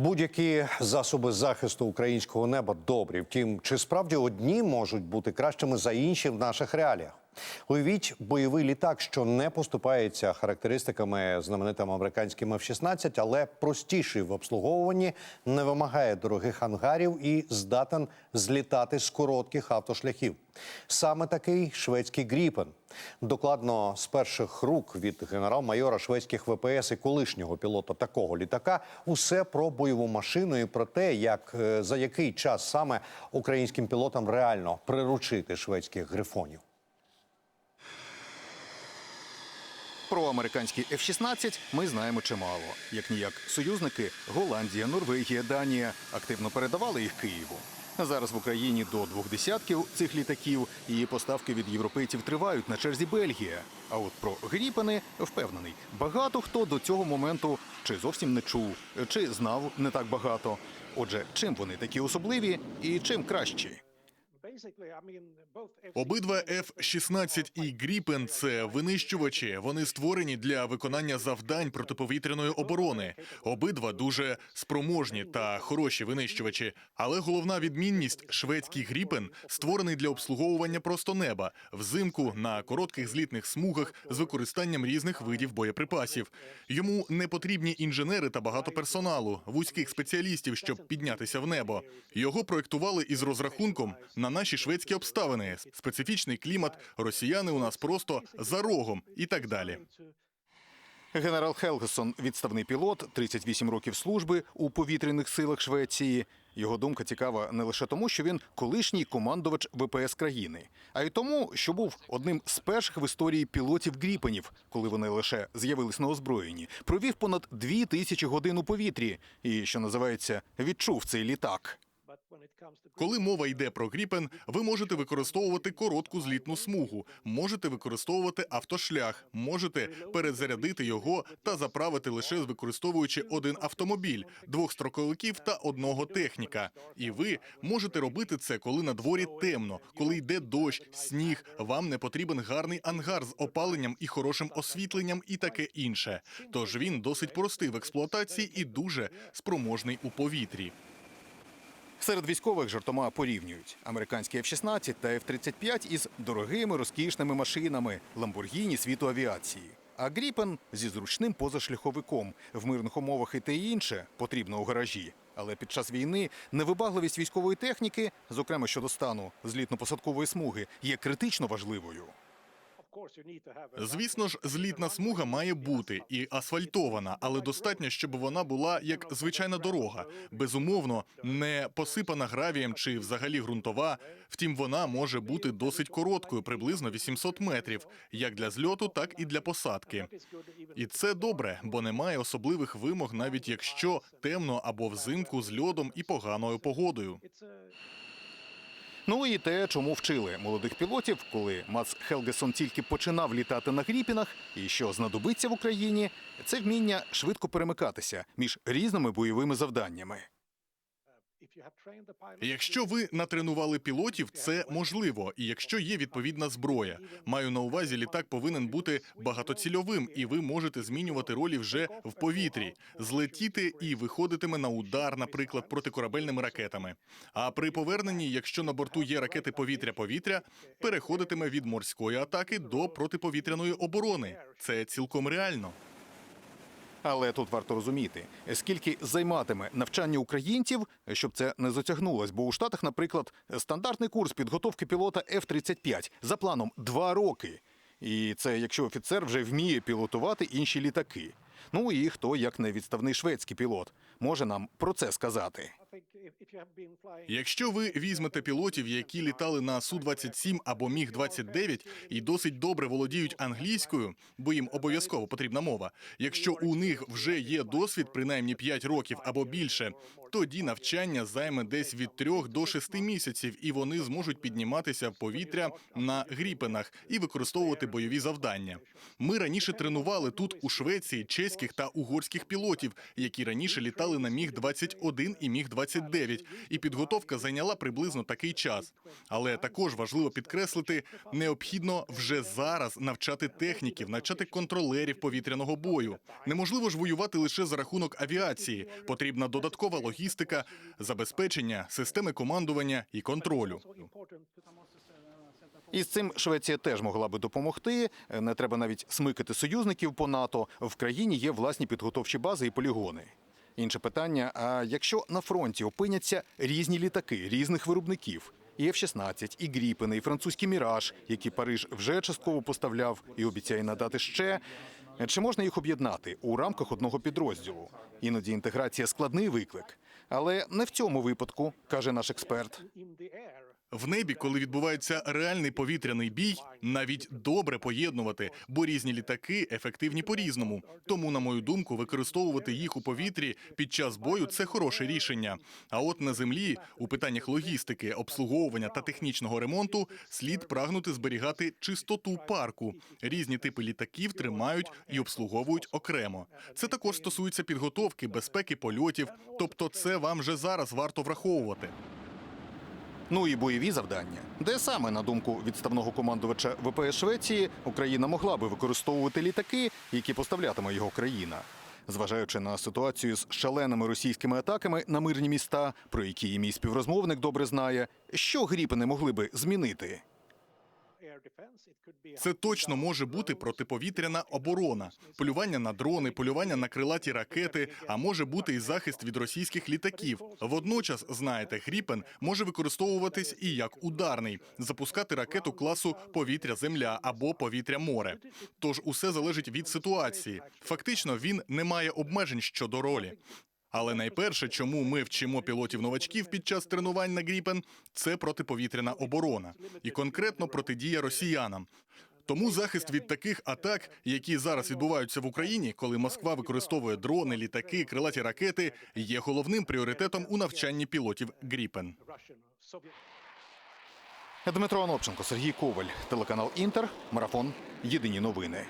Будь-які засоби захисту українського неба добрі. Втім, чи справді одні можуть бути кращими за інші в наших реаліях? Уявіть бойовий літак, що не поступається характеристиками знаменитим американським F-16, але простіший в обслуговуванні, не вимагає дорогих ангарів і здатен злітати з коротких автошляхів. Саме такий шведський Гріпен. Докладно з перших рук від генерал-майора шведських ВПС і колишнього пілота такого літака усе про бойову машину і про те, як е, за який час саме українським пілотам реально приручити шведських грифонів. Про американський F-16 ми знаємо чимало. Як ніяк союзники Голландія, Норвегія, Данія активно передавали їх Києву. Зараз в Україні до двох десятків цих літаків і поставки від європейців тривають на черзі Бельгія. А от про Гріпени впевнений, багато хто до цього моменту чи зовсім не чув, чи знав не так багато. Отже, чим вони такі особливі і чим кращі? Обидва F-16 і Гріпен – це винищувачі. Вони створені для виконання завдань протиповітряної оборони. Обидва дуже спроможні та хороші винищувачі. Але головна відмінність шведський Гріпен створений для обслуговування просто неба взимку на коротких злітних смугах з використанням різних видів боєприпасів. Йому не потрібні інженери та багато персоналу, вузьких спеціалістів, щоб піднятися в небо. Його проектували із розрахунком на наші шведські обставини, специфічний клімат, росіяни у нас просто за рогом і так далі. Генерал Хелгесон, відставний пілот, 38 років служби у повітряних силах Швеції. Його думка цікава не лише тому, що він колишній командувач ВПС країни, а й тому, що був одним з перших в історії пілотів Гріпенів, коли вони лише з'явились на озброєнні. Провів понад дві тисячі годин у повітрі і, що називається, відчув цей літак. Коли мова йде про Гріпен, ви можете використовувати коротку злітну смугу, можете використовувати автошлях, можете перезарядити його та заправити лише використовуючи один автомобіль, двох строковиків та одного техніка. І ви можете робити це, коли на дворі темно, коли йде дощ, сніг. Вам не потрібен гарний ангар з опаленням і хорошим освітленням, і таке інше. Тож він досить простий в експлуатації і дуже спроможний у повітрі. Серед військових жартома порівнюють американські F-16 та F-35 із дорогими розкішними машинами Ламборгіні світу авіації. А Гріпен зі зручним позашляховиком в мирних умовах і те інше потрібно у гаражі. Але під час війни невибагливість військової техніки, зокрема щодо стану злітно-посадкової смуги, є критично важливою. Звісно ж, злітна смуга має бути і асфальтована, але достатньо, щоб вона була як звичайна дорога, безумовно, не посипана гравієм чи взагалі ґрунтова. Втім, вона може бути досить короткою, приблизно 800 метрів, як для зльоту, так і для посадки. І це добре, бо немає особливих вимог, навіть якщо темно або взимку з льодом і поганою погодою. Ну і те, чому вчили молодих пілотів, коли Мац Хелгесон тільки починав літати на гріпінах, і що знадобиться в Україні, це вміння швидко перемикатися між різними бойовими завданнями. Якщо ви натренували пілотів, це можливо, і якщо є відповідна зброя. Маю на увазі, літак повинен бути багатоцільовим, і ви можете змінювати ролі вже в повітрі, злетіти і виходитиме на удар, наприклад, протикорабельними ракетами. А при поверненні, якщо на борту є ракети повітря-повітря, переходитиме від морської атаки до протиповітряної оборони. Це цілком реально. Але тут варто розуміти, скільки займатиме навчання українців, щоб це не затягнулось. Бо у Штатах, наприклад, стандартний курс підготовки пілота F-35 за планом два роки. І це якщо офіцер вже вміє пілотувати інші літаки. Ну і хто, як не відставний шведський пілот, може нам про це сказати. Якщо ви візьмете пілотів, які літали на Су-27 або Міг-29 і досить добре володіють англійською, бо їм обов'язково потрібна мова. Якщо у них вже є досвід, принаймні 5 років або більше, Тоді навчання займе десь від трьох до шести місяців, і вони зможуть підніматися в повітря на гріпенах і використовувати бойові завдання. Ми раніше тренували тут у Швеції чеських та угорських пілотів, які раніше літали на міг 21 і міг 29 і підготовка зайняла приблизно такий час. Але також важливо підкреслити, необхідно вже зараз навчати техніків, навчати контролерів повітряного бою. Неможливо ж воювати лише за рахунок авіації. Потрібна додаткова логістика, забезпечення, системи командування і контролю. І з цим Швеція теж могла би допомогти. Не треба навіть смикати союзників по НАТО. В країні є власні підготовчі бази і полігони. Інше питання: а якщо на фронті опиняться різні літаки різних виробників, і F-16, і Гріпени, і французький Міраж, які Париж вже частково поставляв і обіцяє надати ще. Чи можна їх об'єднати у рамках одного підрозділу? Іноді інтеграція складний виклик, але не в цьому випадку, каже наш експерт. В небі, коли відбувається реальний повітряний бій, навіть добре поєднувати, бо різні літаки ефективні по-різному. Тому, на мою думку, використовувати їх у повітрі під час бою це хороше рішення. А от на землі, у питаннях логістики, обслуговування та технічного ремонту, слід прагнути зберігати чистоту парку. Різні типи літаків тримають і обслуговують окремо. Це також стосується підготовки, безпеки польотів. Тобто, це вам вже зараз варто враховувати. Ну і бойові завдання, де саме, на думку відставного командувача ВПС Швеції, Україна могла би використовувати літаки, які поставлятиме його країна. Зважаючи на ситуацію з шаленими російськими атаками на мирні міста, про які і мій співрозмовник добре знає, що гріпени могли би змінити. Це точно може бути протиповітряна оборона, полювання на дрони, полювання на крилаті ракети, а може бути і захист від російських літаків. Водночас, знаєте, Гріпен може використовуватись і як ударний, запускати ракету класу повітря-земля або повітря-море. Тож усе залежить від ситуації. Фактично, він не має обмежень щодо ролі. Але найперше, чому ми вчимо пілотів новачків під час тренувань на Гріпен, це протиповітряна оборона і конкретно протидія росіянам. Тому захист від таких атак, які зараз відбуваються в Україні, коли Москва використовує дрони, літаки, крилаті ракети, є головним пріоритетом у навчанні пілотів Гріпен. Дмитро Анопченко, Сергій Коваль, телеканал Інтер, марафон. Єдині новини.